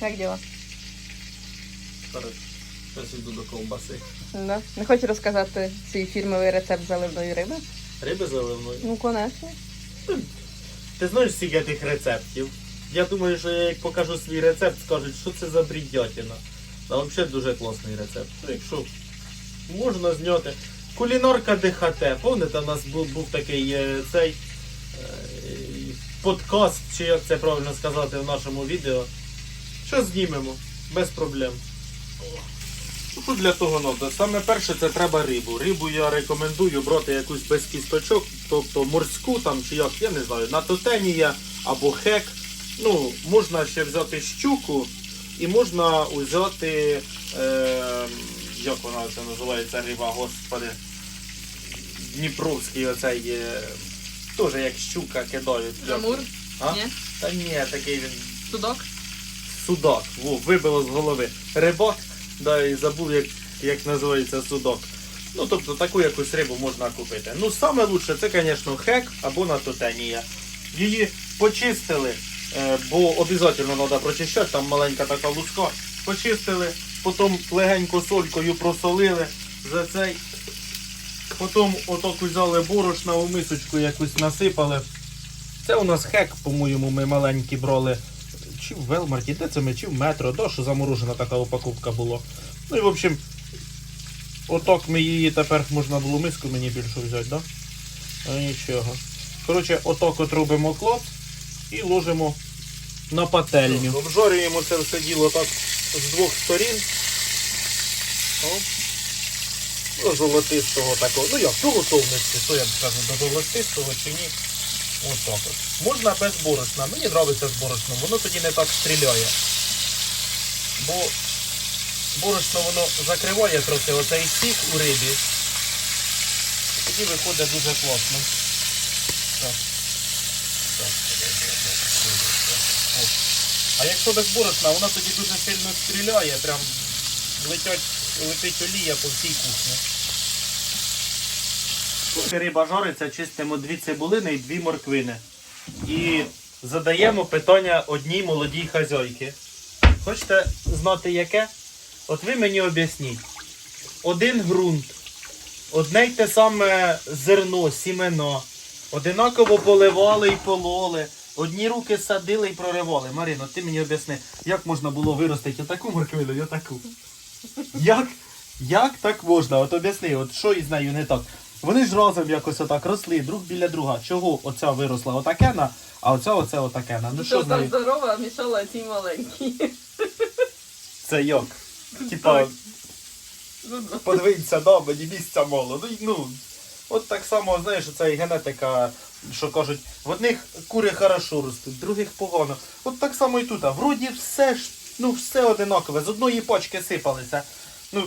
Як діло? Зараз зараз йду до ковбаси. Да. Не хочеш розказати свій фірмовий рецепт заливної риби? Риби заливної. Ну, конечно. Ти знаєш скільки тих рецептів? Я думаю, що я як покажу свій рецепт, скажуть, що це за брідятина. А взагалі дуже класний рецепт. Ну, якщо можна зняти. Кулінарка ДХТ. Пам'ятаєте, у нас був, був такий е, цей е, подкаст, чи як це правильно сказати в нашому відео. Що знімемо? Без проблем. Ну, для того треба? Саме перше це треба рибу. Рибу я рекомендую брати якусь без кісточок, тобто морську там чи як, я не знаю, на тотенія або хек. Ну, можна ще взяти щуку і можна взяти, е, як вона це називається риба, господи. Дніпровський оцей, е, теж як щука кидають. Амур? А? Ні? Та ні, такий він Судок? Судак. Во, вибило з голови. Рибак, да, і забув, як, як називається судок. Ну, тобто таку якусь рибу можна купити. Ну, саме лучше це, звісно, хек або натотенія. Її почистили, е, бо обов'язково треба прочищати, там маленька така луска. Почистили, потім легенько солькою просолили за цей. Потім отак взяли борошна у мисочку якусь насипали. Це у нас хек, по-моєму, ми маленькі брали. Чи в Велмарті, де це ми, чи в метро, да, що заморожена така упаковка була. Ну і в общем, отак ми її тепер можна було миску мені більшу взяти, да? А нічого. Коротше, отак от робимо клоп і ложимо на пательню. Обжорюємо це все діло так з двох сторін. Оп. До золотистого такого. Ну як, до готовності, що я б скажу, до золотистого чи ні. Ось так от. Можна без борошна. Мені подобається з борошном, воно тоді не так стріляє. Бо борошно воно закриває трохи оцей сік у рибі. Тоді виходить дуже класно. А якщо без борошна, воно тоді дуже сильно стріляє, прям летять, летить олія по всій кухні. Поки риба жариться, чистимо дві цибулини і дві морквини. І задаємо питання одній молодій хазяйки. Хочете знати яке? От ви мені об'ясніть. Один ґрунт, одне й те саме зерно, сімено, одинаково поливали і пололи, одні руки садили і проривали. Марино, ти мені об'ясни, як можна було виростити отаку морквину і отаку? Як? Як так можна? От об'ясни, от що із нею не так? Вони ж разом якось отак росли друг біля друга. Чого оця виросла отакена, а оця оце отакена? Ну що з нею? здорова, а мішала ті маленькі. Це як? Типа, Ну, подивіться, да, мені місця мало. Ну, ну, от так само, знаєш, це і генетика, що кажуть, в одних кури хорошо ростуть, в других погано. От так само і тут. А вроді все ж, ну, все одинакове, з одної почки сипалися. Ну,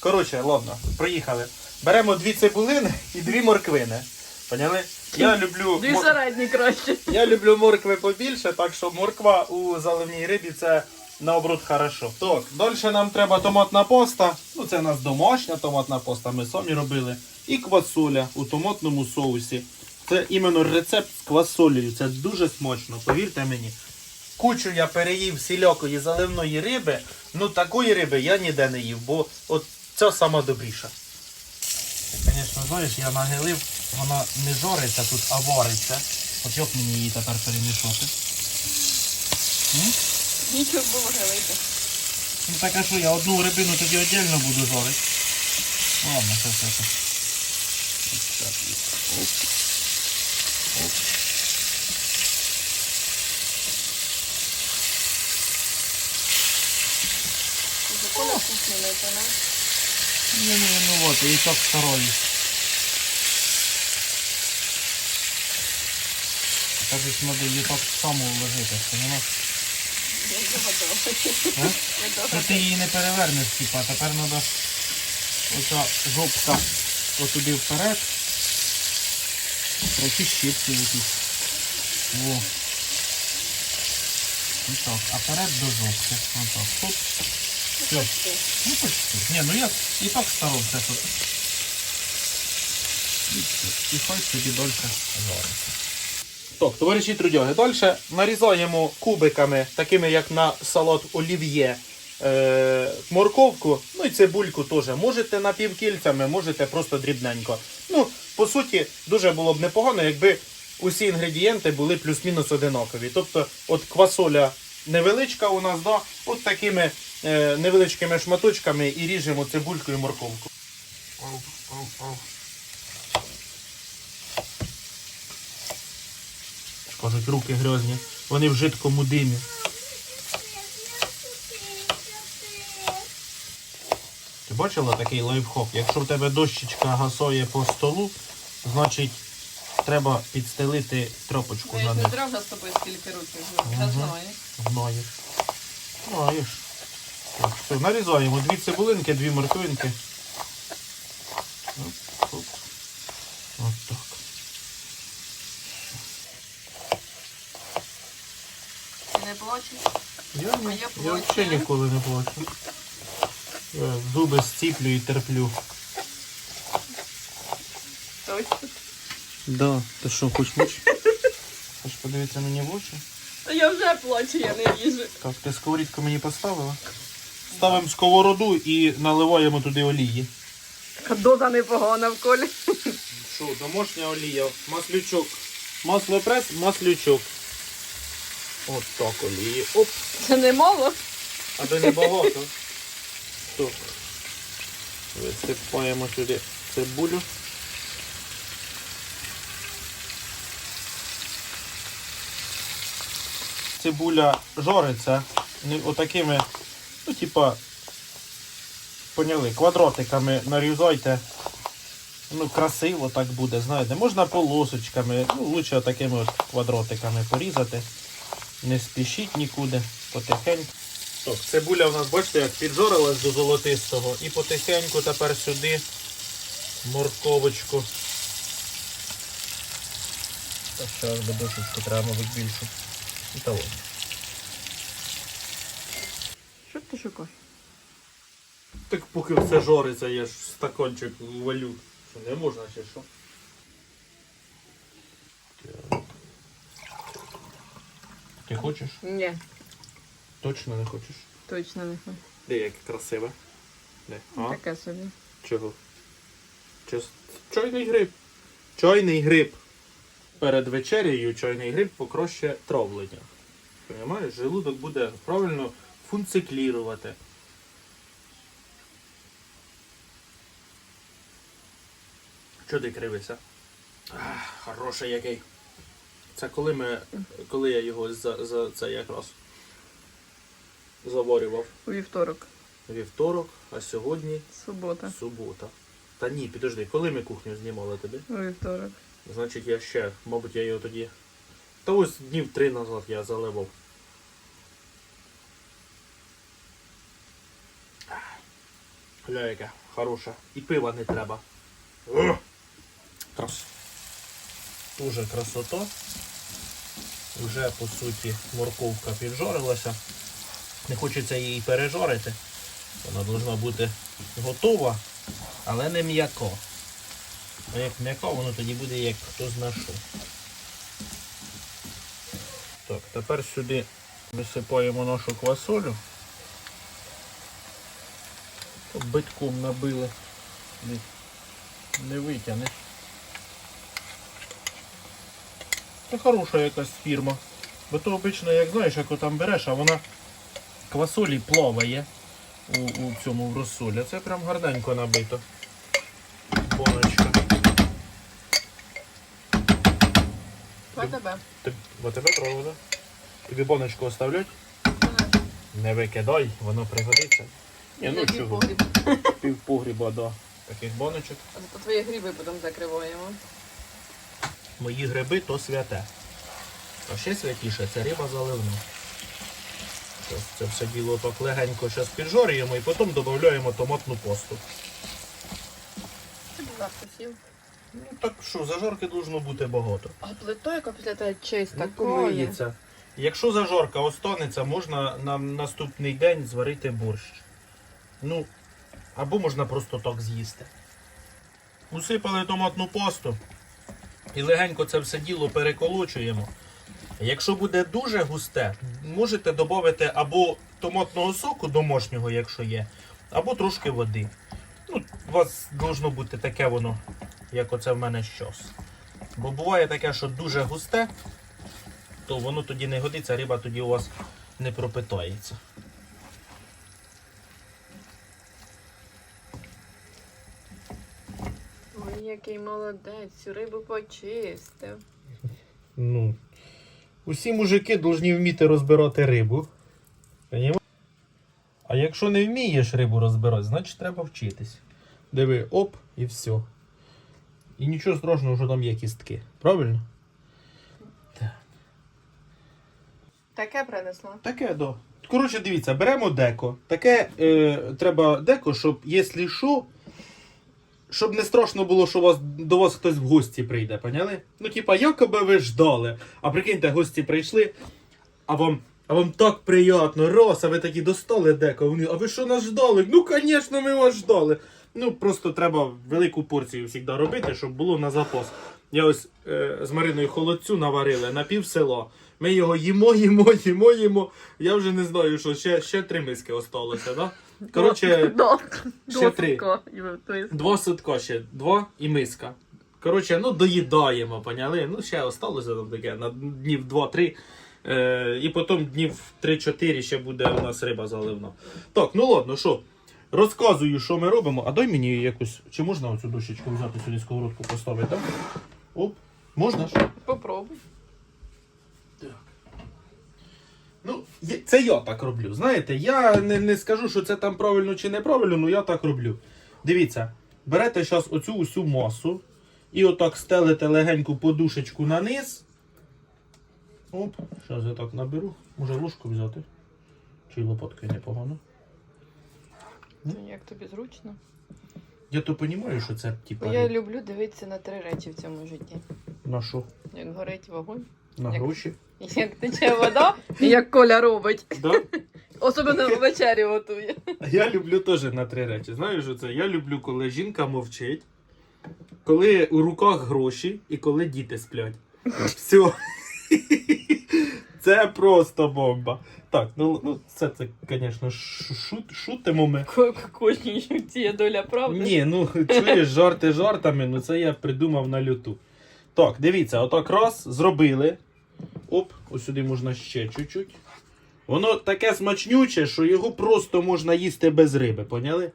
коротше, ладно, приїхали. Беремо дві цибулини і дві морквини. Поняли? Я люблю. Дві середні краще. Я люблю моркви побільше, так що морква у заливній рибі це наоборот хорошо. Так, далі нам треба томатна поста. Ну це у нас домашня томатна поста, ми самі робили. І квасоля у томатному соусі. Це іменно рецепт з квасолею. Це дуже смачно, повірте мені. Кучу я переїв сільокої заливної риби. Ну такої риби я ніде не їв, бо от ця сама добріша. Звісно, знаєш, я нагилив, вона не жориться тут, а вариться. От як мені її тепер перемішати? Нічого було гелити. Ну так а що, я одну рибину тоді віддільно буду жарити. Ладно, все, все, все. Ось так, Оп. Оп. Не пона. Ні, ні, ну от, і так стараюсь. Так ж треба її так само вложити, понимаєш? Ну догадала. ти її не перевернеш, типа, тепер треба оця жопка отуди вперед. Трохи щипки якісь. Во. І так, а вперед до жопки. Отак. Тут. Все. Ну почти. Ні, ну я і так старався тут. І все. Хай собі дольше жариться. Так, товариші трудяги, далі нарізаємо кубиками, такими як на салат олів'є, е, морковку, ну і цибульку теж. Можете напівкільцями, можете просто дрібненько. Ну, по суті, дуже було б непогано, якби усі інгредієнти були плюс-мінус одинакові. Тобто, от квасоля невеличка у нас, да, от такими е, невеличкими шматочками і ріжемо цибульку і морковку. Кажуть, руки грязні. Вони в жидкому димі. Ти бачила такий лайфхак? Якщо в тебе дощечка гасоє по столу, значить треба підстелити тропочку Я ж не з тобою скільки років живу. Я знаю. Знаєш. Знаєш. Так, все, нарізаємо дві цибулинки, дві морквинки. Оп, оп. От так. Ти не плачеш? Я, А я я плачу. взагалі ніколи не плачу. Я зуби зціплю і терплю. Точно. Да, ти що, хоч хочеш? Хочеш подивитися мені в очі? Та я вже плачу, я не їжу. Так, ти сковорідку мені поставила? Ставимо сковороду і наливаємо туди олії. Доза непогана в колі. Що, домашня олія, маслючок. Масло прес, маслючок. От так олії. Оп, Це не мало? аби не багато. Так. Висипаємо сюди цибулю. Цибуля жориться отакими, ну, типа, поняли, квадратиками нарізайте. Ну, красиво так буде, знаєте. Можна полосочками, ну, лучше такими от квадратиками порізати. Не спішіть нікуди, потихеньку. Так, цибуля у нас, бачите, як піджорилась до золотистого. І потихеньку тепер сюди морковочку. Так, зараз би дошечку треба, мабуть, більшу. І того. Що ти шукаєш? Так поки все жориться, я ж стакончик валю. Що не можна чи що? Ти хочеш? Ні, Точно не хочеш? точно не хочу. Де як красиве? Де? А? Таке собі. Чого? Час... Чайний гриб. Чайний гриб. Перед вечерею чайний гриб покроще травлення. Понимаєш? Желудок буде правильно функціклірувати. Чого ти кривишся? Хороший який. Це коли ми. коли я його за, за це якраз заварював. У вівторок. Вівторок, а сьогодні Субота. Субота. Та ні, підожди, коли ми кухню знімали тобі? У вівторок. Значить я ще, мабуть, я його тоді. Та ось днів три назад я заливав. Гля, яке хороше. І пива не треба. Крас. Дуже красота. Вже по суті морковка піджарилася. Не хочеться її пережарити. Вона повинна бути готова, але не м'яко. А як м'яко, воно тоді буде як хто зна що. Так, тепер сюди висипаємо нашу квасолю. Битком набили. Не, не витягнеш. Це хороша якась фірма. Бо то обично, як знаєш, як там береш, а вона квасолі плаває у, у цьому в розсолі. Це прям гарненько набито. Боночка. По тебе. Ти, бо тебе правда? Тобі боночку оставлять? Не викидай, воно пригодиться. Ні, ну чого? Пів погріба, да. Таких боночок. А Зато твої гриби потім закриваємо. Мої гриби то святе. А ще святіше це риба заливна. Ось це все діло так легенько зараз піджорюємо і потім додаємо томатну пасту. Це сів. Ну так що, зажорки должно бути багато. А плита, яка після тебе чиста, Ну, коє. помиється. Якщо зажорка останеться, можна на наступний день зварити борщ. Ну, або можна просто так з'їсти. Усипали томатну пасту, І легенько це все діло переколочуємо. Якщо буде дуже густе, можете додати або томатного соку домашнього, якщо є, або трошки води. Ну, у вас должно бути таке воно, як оце в мене щось. Бо буває таке, що дуже густе, то воно тоді не годиться, риба тоді у вас не пропитається. Ой, який молодець, рибу почистив. Ну, усі мужики повинні вміти розбирати рибу. А якщо не вмієш рибу розбирати, значить треба вчитись. Диви, оп, і все. І нічого страшного, що там є кістки. Правильно? Таке принесла. Таке, да. Коротше, дивіться, беремо деко. Таке е, треба деко, щоб, якщо що, щоб не страшно було, що вас, до вас хтось в гості прийде, поняли? Ну, типа, якоби ви ждали. А прикиньте, гості прийшли, а вам. А вам так приємно, раз, а ви такі достали деко. Вони, а ви що нас ждали? Ну, звісно, ми вас ждали. Ну, просто треба велику порцію завжди робити, щоб було на запас. Я ось е, з Мариною холодцю наварили на пів села. Ми його їмо, їмо, їмо, їмо. Я вже не знаю, що ще, ще три миски осталося, да? Коротше, До, ще три. два сутка ще, два і миска. Коротше, ну доїдаємо, поняли? Ну, ще осталося там таке на днів 2-3. Е, і потім днів 3-4 ще буде у нас риба заливна. Так, ну ладно, що? Розказую, що ми робимо. А дай мені якусь. Чи можна оцю дощечку взяти сюди сковородку поставити, так? Оп, можна ж? Попробуй. Так. Ну, це я так роблю. Знаєте, я не, не скажу, що це там правильно чи неправильно, але я так роблю. Дивіться, берете зараз оцю усю масу і отак стелите легеньку подушечку на низ. Оп, зараз я так наберу. Може ложку взяти. Чи лопаткою непогано. Ну, Як тобі зручно? Я то розумію, що це типа я люблю дивитися на три речі в цьому житті. на що? Як горить вогонь, На Як- гроші. як тече вода, і як коля робить. Да? Особливо ввечері готує. А Я люблю теж на три речі. Знаєш, що це? Я люблю, коли жінка мовчить, коли у руках гроші і коли діти сплять. Все. Це просто бомба. Так, ну, ну це, це, звісно, шут, шутимо ми. Кожній житті є доля правди. Ні, ну чуєш, жарти жартами, ну це я придумав на люту. Так, дивіться, отак раз, зробили. Оп, ось сюди можна ще чуть-чуть. Воно таке смачнюче, що його просто можна їсти без риби, поняли?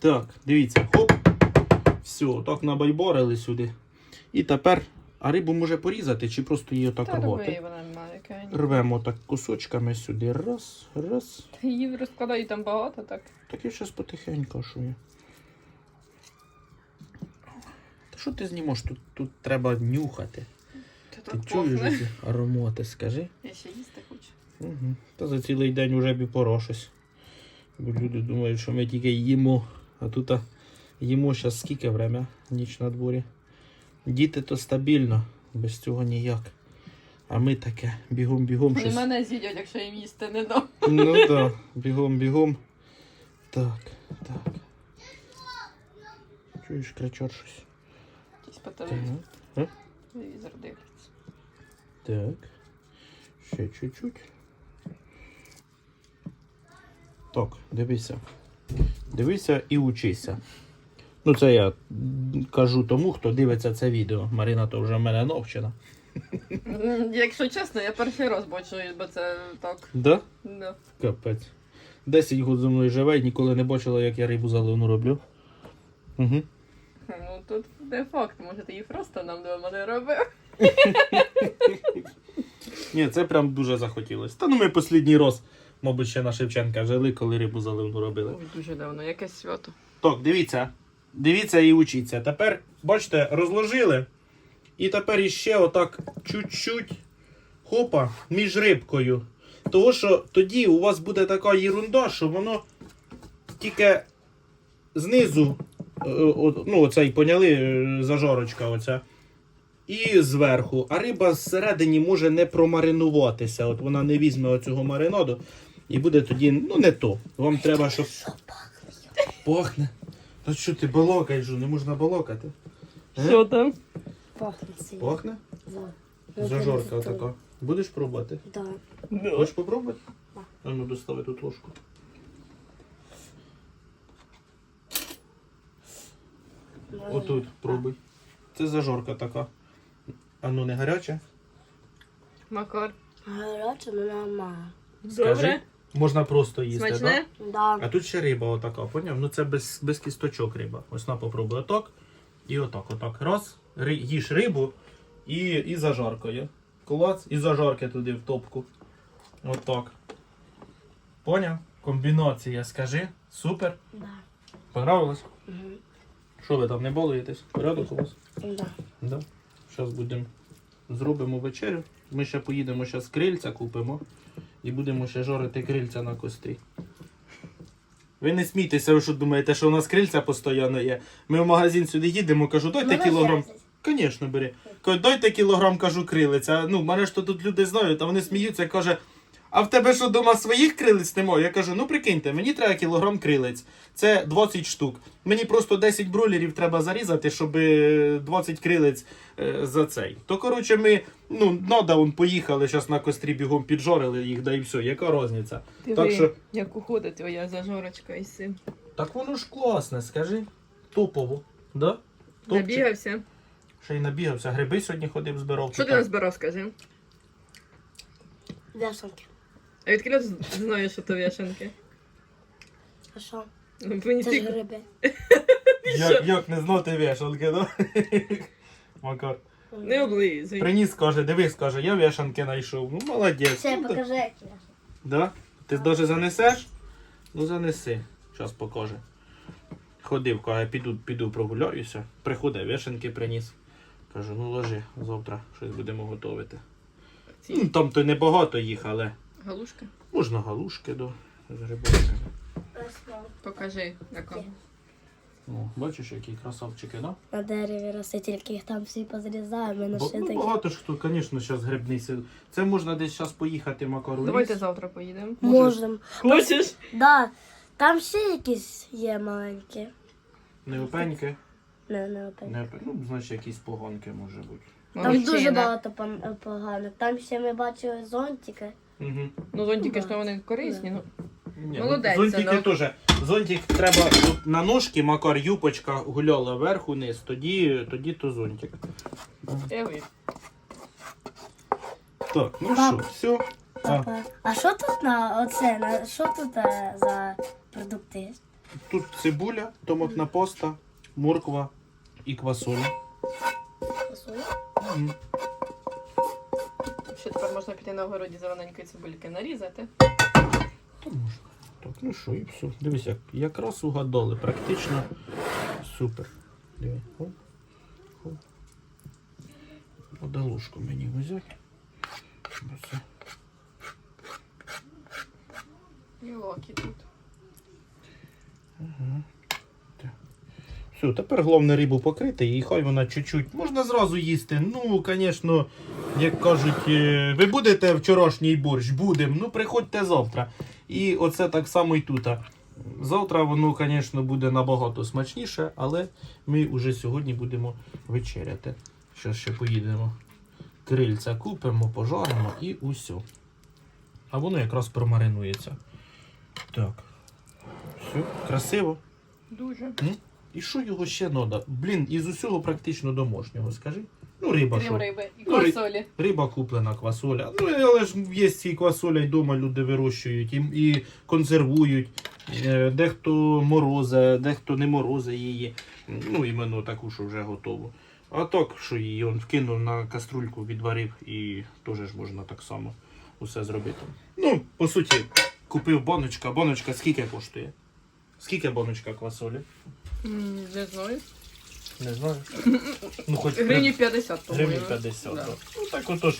Так, дивіться, хоп. Все, отак набайборили сюди. І тепер, а рибу може порізати чи просто її отак Та рвати? Маленька. Рвемо так кусочками сюди. Раз, раз. Її розкладаю там багато, так. Так я зараз потихеньку що я. Та що ти знімеш? Тут, тут треба нюхати. Та Ти чуєш ці аромати, скажи. Я ще їсти хочу. Угу. Та за цілий день вже б і порошусь. Бо люди думають, що ми тільки їмо, а тут а, їмо зараз скільки время, ніч на дворі. Діти то стабільно, без цього ніяк. А ми таке бігом-бігом Вони щось. мене з'їдять, якщо їм їсти не дам. Ну так, да. бігом-бігом. Так, так. Чуєш, кричать щось. Якісь по Так, телевізор дивляться. так. Ще чуть-чуть. Так, дивися. Дивися і учися. Ну, це я кажу тому, хто дивиться це відео. Марина то вже в мене навчена. Якщо чесно, я перший раз бачу, бо це так. Да? Да. Капець. Десять років зі мною живе і ніколи не бачила, як я рибу заливну роблю. Угу. Ну тут не факт, може ти її просто нам вдома не робив. Ні, це прям дуже захотілося. Та ну ми останній раз, мабуть, ще на Шевченка жили, коли рибу заливну робили. Ой, дуже давно, якесь свято. Так, дивіться. Дивіться і учіться. Тепер, бачите, розложили. І тепер іще отак чуть-чуть хопа між рибкою. Того що тоді у вас буде така єрунда, що воно тільки знизу, е, ну, оцей, поняли, е, зажорочка оця. І зверху. А риба зсередині може не промаринуватися. От вона не візьме оцього маринаду. І буде тоді, ну, не то. Вам треба, щоб. Пахне. Та що ти балакаєш, не можна балакати. Е? Що там? Пахне сильно. Пахне? Да. Зажорка така. Будеш пробувати? Да. Хочеш попробувати? Да. А ну достави тут ложку. Отут пробуй. Це зажорка така. А ну не гаряча? Макар. Гаряче, але нормально. Скажи. Можна просто їсти, Смачне? Да. А тут ще риба отака, поняв? Ну це без, без кісточок риба. Ось на попробуй отак. І отак, отак. Раз. Їж рибу і, і зажаркою. Клац, і зажарки туди в топку. Отак. Поняв? Комбінація, скажи. Супер. Да. Понравилось? Угу. Що ви там не балуєтесь? Порядок у вас? Да. Да. Зараз будемо зробимо вечерю. Ми ще поїдемо зараз крильця купимо і будемо ще жарити крильця на кострі. Ви не смійтеся, ви що думаєте, що у нас крильця постійно є. Ми в магазин сюди їдемо, кажу, дайте кілограм. Звісно, бери. Кажу, дайте кілограм, кажу, крилиця. Ну, мене ж то тут люди знають, а вони сміються, каже, а в тебе що дома своїх крилиць немає? Я кажу, ну прикиньте, мені треба кілограм крилиць. Це 20 штук. Мені просто 10 бройлерів треба зарізати, щоб е, 20 крилиць е, за цей. То коротше, ми, ну, надо, он поїхали, зараз на кострі бігом піджорили їх, да і все, яка різниця? Так що- як уходить твоя зажорочка і син. Так воно ж класне, скажи. Топово. Да? Набігався. Ще й набігався. Гриби сьогодні ходив, збирав. Що ти Так. назбирав, скажи? Вешенки. А відколи ти знаєш, що то вішенки? А що? Мені Це ж гриби. Як, як не знати вішанки, да? Макар. Не облизуй. Приніс, каже, дивись, каже, я вішанки знайшов. Ну, молодець. Ще Ну, покажи, як я. Да? Ти навіть занесеш? Ну занеси. Зараз покаже. Ходив, каже, піду, піду прогуляюся. Приходить, вишенки приніс. Кажу, ну ложи, завтра щось будемо готувати. Ну, Ці там то небагато їх, але галушки. можна галушки до з грибочками. Покажи, яка. О, бачиш, які красавчики, да? На дереві росте, тільки їх там всі позрізаємо, ми Бо, знайшли ну, такі. багато ж хто, звісно, зараз грибний сил. Це можна десь зараз поїхати макару. Давайте завтра поїдемо. Можемо. Хочеш? Да. Там ще якісь є маленькі. Не опеньки, Не, не опять. не ну, значить, якісь поганки може бути. Там Молодчина. дуже багато пан- поганих. Там ще ми бачили зонтики. Угу. Ну, зонтики ж то вони корисні. Ну, Ні, Молодець, ну, Зонтики синок. теж. Зонтик треба от на ножки, макар юпочка гуляла вверху вниз, тоді, тоді то зонтик. я вийду. Так, ну Пап. що, все. А, Папа. А що тут на оце? На що тут е, за продукти? тут цибуля, томатна поста, морква і квасоля. Фасоля? Мгм. Ще тепер можна піти на огороді зелененької цибульки нарізати. Та можна. Так, ну що, і все. Дивись, як, якраз угадали. Практично супер. Диви. Оп. Оп. Ода ложку мені взяти. Оце. І локі тут. Все, тепер головне рибу покрити і хай вона чуть-чуть. Можна зразу їсти. Ну, звісно, як кажуть, е, ви будете вчорашній борщ? Будемо. Ну, приходьте завтра. І оце так само і тут. Завтра воно, звісно, буде набагато смачніше, але ми вже сьогодні будемо вечеряти. Зараз ще поїдемо. Крильця купимо, пожаримо і усе. А воно якраз промаринується. Так. Все, красиво. Дуже. І що його ще треба? Блін, із усього практично домашнього, скажи. Ну, риба Крім що? риби і Ну, ри- квасолі. Риба куплена, квасоля. Ну, але ж є ці квасоля й вдома люди вирощують і, і консервують. Е, Дехто морозе, дехто не морозе її. Ну, іменно таку, що вже готову. А так, що її он вкинув на каструльку, відварив і теж ж можна так само усе зробити. Ну, по суті, купив баночка. Баночка скільки коштує? Скільки баночка квасолі? М, Не знаю. Не знаю. Ну, хоч Гривні 50, по-моєму. Гривень 50. Да. так. Ну так отож,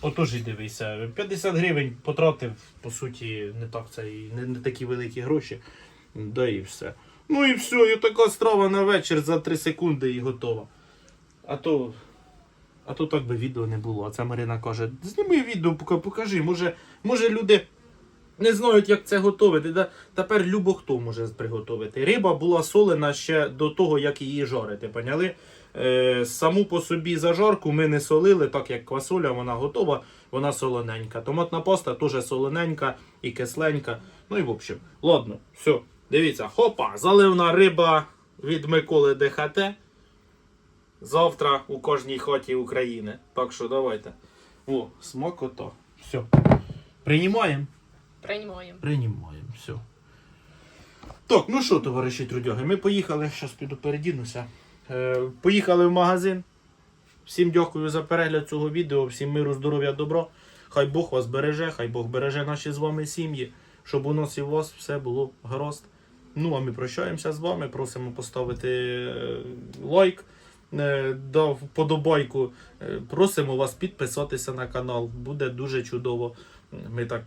отож і дивися. 50 гривень потратив, по суті, не так це і не, не такі великі гроші. Да і все. Ну і все, і така страва на вечір за 3 секунди і готова. А то. А то так би відео не було. А це Марина каже: зніми відео, пока- покажи. Може, може люди не знають, як це готувати. Тепер любо хто може приготувати. Риба була солена ще до того, як її жарити. Поняли? Е, саму по собі зажарку ми не солили, так як квасоля вона готова, вона солоненька. Томатна паста теж солоненька і кисленька. Ну і в общем, ладно, все, дивіться, хопа, заливна риба від Миколи ДХТ. Завтра у кожній хаті України. Так що давайте. О, смакота. Все. Приймаємо. Приймаємо. Приймаємо, все. Так, ну що, товариші трудяги, ми поїхали, зараз піду передінуся. Е, поїхали в магазин. Всім дякую за перегляд цього відео, всім миру, здоров'я, добро. Хай Бог вас береже, хай Бог береже наші з вами сім'ї, щоб у нас і у вас все було гаразд. Ну, а ми прощаємося з вами, просимо поставити е, лайк, е, да, вподобайку. Е, Просимо вас підписатися на канал. Буде дуже чудово. Ми так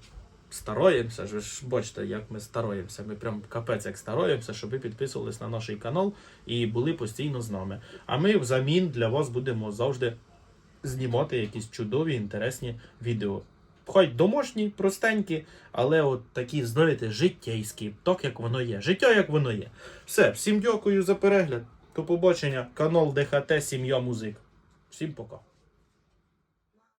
стараємося, ж бачите, як ми стараємося. Ми прям капець як стараємося, щоб ви підписувались на наш канал і були постійно з нами. А ми взамін для вас будемо завжди знімати якісь чудові, інтересні відео. Хай домашні, простенькі, але от такі, знаєте, життєйські, так як воно є. Життя як воно є. Все, всім дякую за перегляд. До побачення. Канал ДХТ Сім'я Музик. Всім пока.